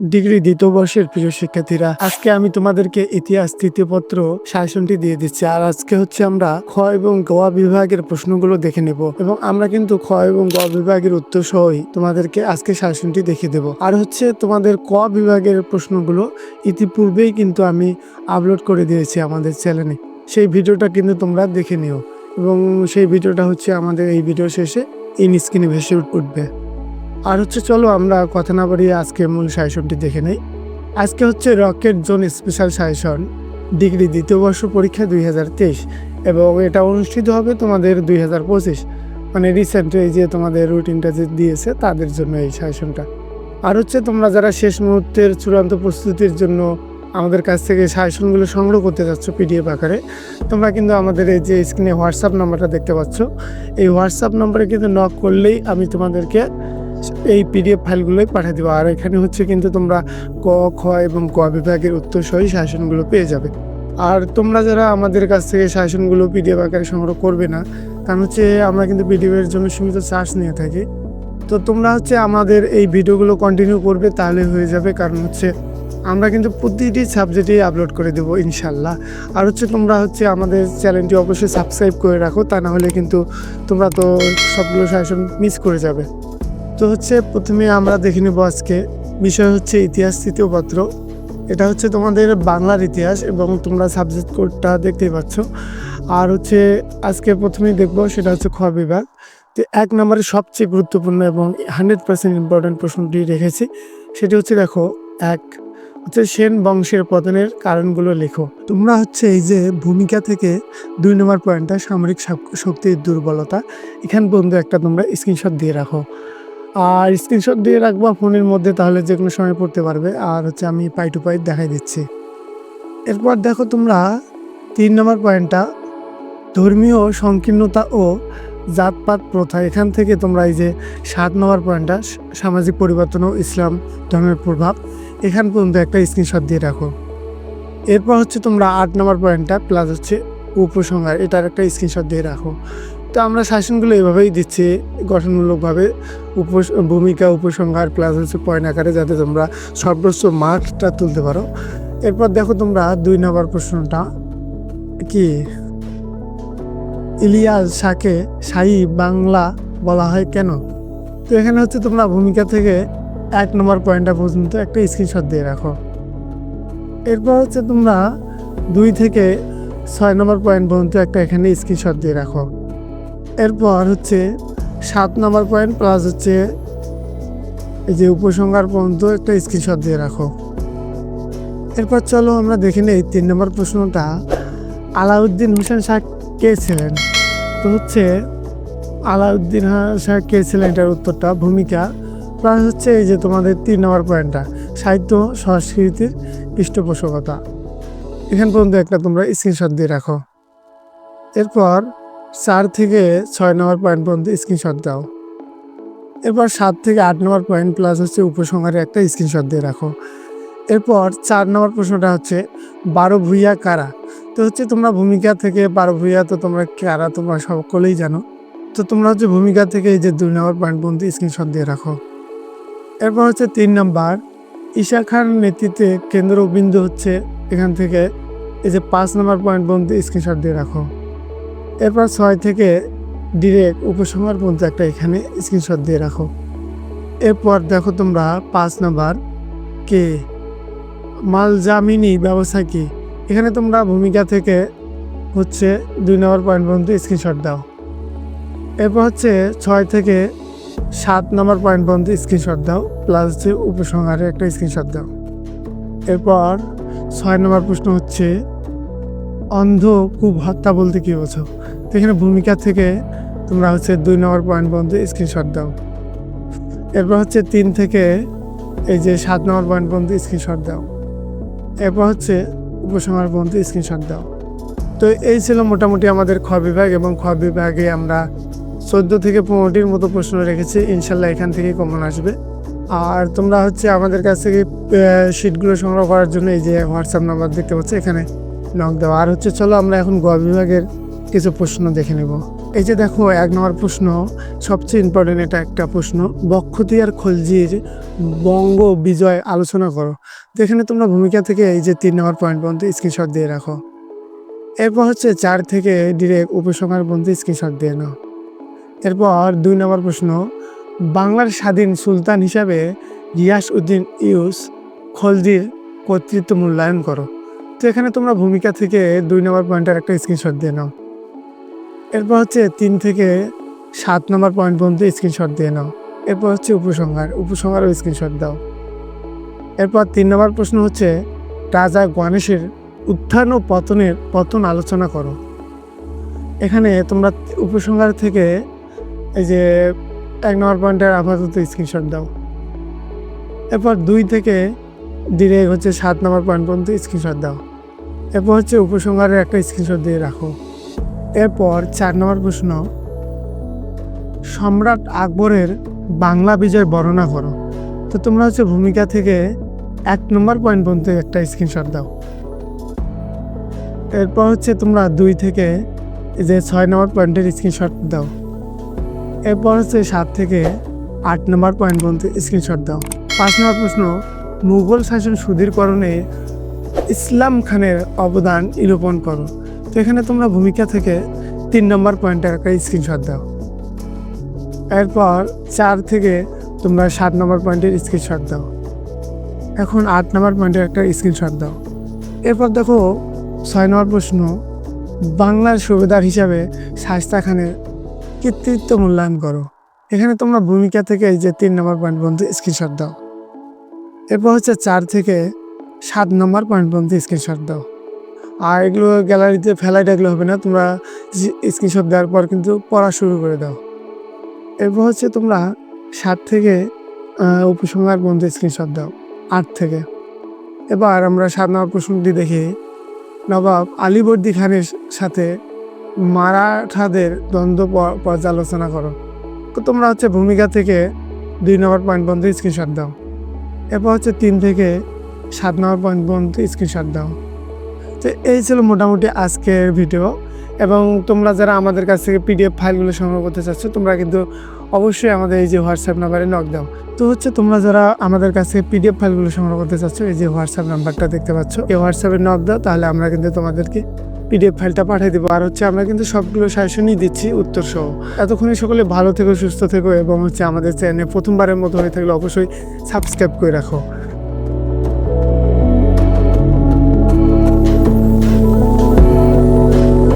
Degree দ্বিতীয় বর্ষের প্রিয় শিক্ষার্থীরা, আজকে আমি তোমাদেরকে ইতিহাস তৃতীয় পত্র সাজেশনটি দিয়ে দিচ্ছি। আর আজকে হচ্ছে আমরা খ এবং গোয়া বিভাগের প্রশ্নগুলো দেখে নেব এবং আমরা কিন্তু খ এবং গ বিভাগের উত্তর সহই তোমাদেরকে আজকে শাসনটি দেখিয়ে দেব। আর হচ্ছে তোমাদের ক বিভাগের প্রশ্নগুলো ইতিপূর্বেই কিন্তু আমি আপলোড করে দিয়েছি আমাদের চ্যানেলে। সেই ভিডিওটা কিন্তু তোমরা দেখে নিও এবং সেই ভিডিওটা হচ্ছে আমাদের এই ভিডিও শেষে ইন স্ক্রিনে ভেসে উঠবে। আর হচ্ছে চলো আমরা কথা না বাড়িয়ে আজকে মূল সাজেশনটি দেখে নেই। আজকে হচ্ছে rocket zone special suggestion degree দ্বিতীয় বর্ষ পরীক্ষা দুই হাজার তেইশ এবং এটা অনুষ্ঠিত হবে তোমাদের দুই হাজার পঁচিশ। মানে রিসেন্ট এই যে তোমাদের রুটিনটা যে দিয়েছে তাদের জন্য এই সাজেশনটা আর হচ্ছে তোমরা যারা শেষ মুহূর্তের চূড়ান্ত প্রস্তুতির জন্য আমাদের কাছ থেকে সাজেশনগুলো সংগ্রহ করতে যাচ্ছ পিডিএফ আকারে, তোমরা কিন্তু আমাদের এই যে স্ক্রিনে হোয়াটসঅ্যাপ নাম্বারটা দেখতে পাচ্ছ। এই হোয়াটসঅ্যাপ নাম্বারে কিন্তু নক করলেই আমি তোমাদেরকে এই পিডিএফ ফাইলগুলোই পাঠিয়ে দেবো। আর এখানে হচ্ছে কিন্তু তোমরা ক, খ এবং ক বিভাগের উত্তর সহি শাসনগুলো পেয়ে যাবে। আর তোমরা যারা আমাদের কাছ থেকে শাসনগুলো পিডিএফ আকারে সংগ্রহ করবে না, কারণ হচ্ছে আমরা কিন্তু পিডিএফের জন্য সীমিত চার্জ নিয়ে থাকি। তো তোমরা হচ্ছে আমাদের এই ভিডিওগুলো কন্টিনিউ করবে, তাহলে হয়ে যাবে। কারণ হচ্ছে আমরা কিন্তু প্রতিটি সাবজেক্টেই আপলোড করে দেবো, ইনশাল্লাহ। আর হচ্ছে তোমরা হচ্ছে আমাদের চ্যানেলটি অবশ্যই সাবস্ক্রাইব করে রাখো, তা না হলে কিন্তু তোমরা তো সবগুলো শাসন মিস করে যাবে। তো হচ্ছে প্রথমে আমরা দেখে নেব আজকে বিষয় হচ্ছে ইতিহাস, তৃতীয় পত্র। এটা হচ্ছে তোমাদের বাংলার ইতিহাস এবং তোমরা সাবজেক্ট কোডটা দেখতেই পাচ্ছ। আর হচ্ছে আজকে প্রথমেই দেখব সেটা হচ্ছে খ বিভাগ। তো এক নম্বরে সবচেয়ে গুরুত্বপূর্ণ এবং হান্ড্রেড পার্সেন্ট ইম্পর্টেন্ট প্রশ্নটি রেখেছি। সেটি হচ্ছে দেখো, এক, হচ্ছে সেন বংশের পতনের কারণগুলো লেখো। তোমরা হচ্ছে এই যে ভূমিকা থেকে দুই নম্বর পয়েন্টটা সামরিক শক্তির দুর্বলতা, এখান পর্যন্ত একটা তোমরা স্ক্রিনশট দিয়ে রাখো। আর স্ক্রিনশট দিয়ে রাখবা ফোনের মধ্যে, তাহলে যে কোনো সময় পড়তে পারবে। আর হচ্ছে আমি পাই টু পাই দেখাই দিচ্ছি। এরপর দেখো তোমরা তিন নম্বর পয়েন্টটা ধর্মীয় সংকীর্ণতা ও জাতপাত প্রথা। এখান থেকে তোমরা এই যে সাত নম্বর পয়েন্টটা সামাজিক পরিবর্তন ও ইসলাম ধর্মের প্রভাব, এখান পর্যন্ত একটা স্ক্রিনশট দিয়ে রাখো। এরপর হচ্ছে তোমরা আট নম্বর পয়েন্টটা প্লাস হচ্ছে উপসংহার, এটার একটা স্ক্রিনশট দিয়ে রাখো। তো আমরা শাসনগুলো এভাবেই দিচ্ছি, গঠনমূলকভাবে উপস, ভূমিকা উপসংহার প্লাস হচ্ছে পয়েন্ট আকারে যাতে তোমরা সর্বোচ্চ মার্কটা তুলতে পারো। এরপর দেখো তোমরা দুই নম্বর প্রশ্নটা, কি? ইলিয়াস শাকে শাহী বাংলা বলা হয় কেন? তো এখানে হচ্ছে তোমরা ভূমিকা থেকে এক নম্বর পয়েন্টটা পর্যন্ত একটা স্ক্রিনশট দিয়ে রাখো। এরপর হচ্ছে তোমরা দুই থেকে ছয় নম্বর পয়েন্ট পর্যন্ত একটা এখানে স্ক্রিনশট দিয়ে রাখো। এরপর হচ্ছে সাত নম্বর পয়েন্ট প্লাস হচ্ছে এই যে উপসংহার পর্যন্ত একটা স্ক্রিনশট দিয়ে রাখো। এরপর চলো আমরা দেখে নেই তিন নম্বর প্রশ্নটা, আলাউদ্দিন হোসেন শাহ কে ছিলেন? তো হচ্ছে আলাউদ্দিন শাহ কে ছিলেন এটার উত্তরটা, ভূমিকা। প্লাস হচ্ছে এই যে তোমাদের তিন নম্বর পয়েন্টটা সাহিত্য, সংস্কৃতির পৃষ্ঠপোষকতা। এখান পর্যন্ত একটা তোমরা স্ক্রিনশট দিয়ে রাখো। এরপর চার থেকে ছয় নম্বর পয়েন্ট পর্যন্ত স্ক্রিনশট দাও। এরপর সাত থেকে আট নম্বর পয়েন্ট প্লাস হচ্ছে উপসংহারে একটা স্ক্রিনশট দিয়ে রাখো। এরপর চার নম্বর প্রশ্নটা হচ্ছে, বারো ভূইয়া কারা? তো হচ্ছে তোমরা ভূমিকা থেকে বারো ভূইয়া, তো তোমরা কারা? তোমরা সকলেই জানো। তো তোমরা হচ্ছে ভূমিকা থেকে এই যে দুই নম্বর পয়েন্ট পর্যন্ত স্ক্রিনশট দিয়ে রাখো। এরপর হচ্ছে তিন নম্বর, ঈশা খান নেতৃত্বে কেন্দ্রবিন্দু হচ্ছে এখান থেকে এই যে পাঁচ নম্বর পয়েন্ট পর্যন্ত স্ক্রিনশট দিয়ে রাখো। এরপর ছয় থেকে ডিরেক্ট উপসংহার পর্যন্ত একটা এখানে স্ক্রিনশট দিয়ে রাখো। এরপর দেখো তোমরা পাঁচ নম্বর কে? মালজামিনী ব্যবস্থা কি? এখানে তোমরা ভূমিকা থেকে হচ্ছে দুই নম্বর পয়েন্ট পর্যন্ত স্ক্রিনশট দাও। এরপর হচ্ছে ছয় থেকে সাত নম্বর পয়েন্ট পর্যন্ত স্ক্রিনশট দাও প্লাস হচ্ছে উপসংহারে একটা স্ক্রিনশট দাও। এরপর ছয় নম্বর প্রশ্ন হচ্ছে, অন্ধ কূপ হত্যা বলতে কী বোঝো? এখানে ভূমিকা থেকে তোমরা হচ্ছে দুই নম্বর পয়েন্ট পর্যন্ত স্ক্রিনশট দাও। এরপর হচ্ছে তিন থেকে এই যে সাত নম্বর পয়েন্ট পর্যন্ত স্ক্রিনশট দাও। এরপর হচ্ছে উপসংহার পর্যন্ত স্ক্রিনশট দাও। তো এই ছিল মোটামুটি আমাদের খ বিভাগ এবং খ বিভাগে আমরা চোদ্দ থেকে পনেরোটির মতো প্রশ্ন রেখেছি। ইনশাল্লাহ এখান থেকেই কমন আসবে। আর তোমরা হচ্ছে আমাদের কাছ থেকে শিটগুলো সংগ্রহ করার জন্য এই যে হোয়াটসঅ্যাপ নাম্বার দেখতে পাচ্ছ, এখানে নক দেওয়া আর হচ্ছে চলো আমরা এখন গ বিভাগের কিছু প্রশ্ন দেখে নেব। এই যে দেখো, এক নম্বর প্রশ্ন, সবচেয়ে ইম্পর্টেন্ট এটা একটা প্রশ্ন বক্ষতিয়ার খলজির বঙ্গ বিজয় আলোচনা করো। যেখানে তোমরা ভূমিকা থেকে এই যে তিন নম্বর পয়েন্ট পর্যন্ত স্ক্রিনশট দিয়ে রাখো। এরপর হচ্ছে চার থেকে ডিরেক্ট উপসংহার পর্যন্ত স্ক্রিনশট দিয়ে নাও। এরপর দুই নম্বর প্রশ্ন, বাংলার স্বাধীন সুলতান হিসাবে গিয়াস উদ্দিন ইউস খলজির কর্তৃত্ব মূল্যায়ন করো। তো এখানে তোমরা ভূমিকা থেকে দুই নম্বর পয়েন্টের একটা স্ক্রিনশট দিয়ে নাও। এরপর হচ্ছে তিন থেকে সাত নম্বর পয়েন্ট পর্যন্ত স্ক্রিনশট দিয়ে নাও। এরপর হচ্ছে উপসংহার, উপসংহারও স্ক্রিনশট দাও। এরপর তিন নম্বর প্রশ্ন হচ্ছে, রাজা গণেশের উত্থান ও পতনের পতন আলোচনা করো। এখানে তোমরা উপসংহার থেকে এই যে এক নম্বর পয়েন্টের আপাতত স্ক্রিনশট দাও। এরপর দুই থেকে ডিরেক্ট হচ্ছে সাত নম্বর পয়েন্ট পর্যন্ত স্ক্রিনশট দাও। এরপর হচ্ছে উপসংহারের একটা স্ক্রিনশট দিয়ে রাখো। এরপর চার নম্বর প্রশ্ন, সম্রাট আকবরের বাংলা বিজয় বর্ণনা করো। তো তোমরা হচ্ছে ভূমিকা থেকে এক নম্বর পয়েন্ট পর্যন্ত একটা স্ক্রিনশট দাও। এরপর হচ্ছে তোমরা দুই থেকে যে ছয় নম্বর পয়েন্টের স্ক্রিনশট দাও। এরপর হচ্ছে সাত থেকে আট নম্বর পয়েন্ট পর্যন্ত স্ক্রিনশট দাও। পাঁচ নম্বর প্রশ্ন, মুঘল শাসন সুদীরকরণে ইসলাম খানের অবদান নিরূপণ করো। তো এখানে তোমরা ভূমিকা থেকে তিন নম্বর পয়েন্টের একটা স্ক্রিনশট দাও। এরপর চার থেকে তোমরা সাত নম্বর পয়েন্টের স্ক্রিনশট দাও। এখন আট নম্বর পয়েন্টের একটা স্ক্রিনশট দাও। এরপর দেখো ছয় নম্বর প্রশ্ন, বাংলার সুবেদার হিসাবে শাস্তা খানের কৃতিত্ব মূল্যায়ন করো। এখানে তোমরা ভূমিকা থেকে যে তিন নম্বর পয়েন্ট পর্যন্ত স্ক্রিনশট দাও। এরপর হচ্ছে চার থেকে সাত নম্বর পয়েন্ট পর্যন্ত স্ক্রিনশট দাও। আর এগুলো গ্যালারিতে ফেলাই রাখলে হবে না, তোমরা স্ক্রিনশট দেওয়ার পর কিন্তু পড়া শুরু করে দাও। এরপর হচ্ছে তোমরা সাত থেকে উপসংহার পর্যন্ত স্ক্রিনশট দাও, আট থেকে। এবার আমরা সাত নম্বর প্রশ্নটি দেখি। নবাব আলীবর্দী খানের সাথে মারাঠাদের দ্বন্দ্ব পর্যালোচনা করো। তোমরা হচ্ছে ভূমিকা থেকে দুই নম্বর পয়েন্ট পর্যন্ত স্ক্রিনশট দাও। এরপর হচ্ছে তিন থেকে সাত নম্বর পয়েন্ট পর্যন্ত স্ক্রিনশট দাও। তো এই ছিল মোটামুটি আজকের ভিডিও এবং তোমরা যারা আমাদের কাছ থেকে পিডিএফ ফাইলগুলো সংগ্রহ করতে চাচ্ছ, তোমরা কিন্তু অবশ্যই আমাদের এই যে হোয়াটসঅ্যাপ নাম্বারে নক দাও তো হচ্ছে তোমরা যারা আমাদের কাছে পিডিএফ ফাইলগুলো সংগ্রহ করতে চাচ্ছ, এই যে হোয়াটসঅ্যাপ নাম্বারটা দেখতে পাচ্ছ, এই হোয়াটসঅ্যাপে নক দাও, তাহলে আমরা কিন্তু তোমাদেরকে পিডিএফ ফাইলটা পাঠিয়ে দেবো। আর হচ্ছে আমরা কিন্তু সবগুলো সাজেশনই দিচ্ছি উত্তর সহ এতক্ষণই সকলে ভালো থেকো, সুস্থ থেকো, এবং হচ্ছে আমাদের চ্যানেলে প্রথমবারের মতো হয়ে থাকলে অবশ্যই সাবস্ক্রাইব করে রাখো।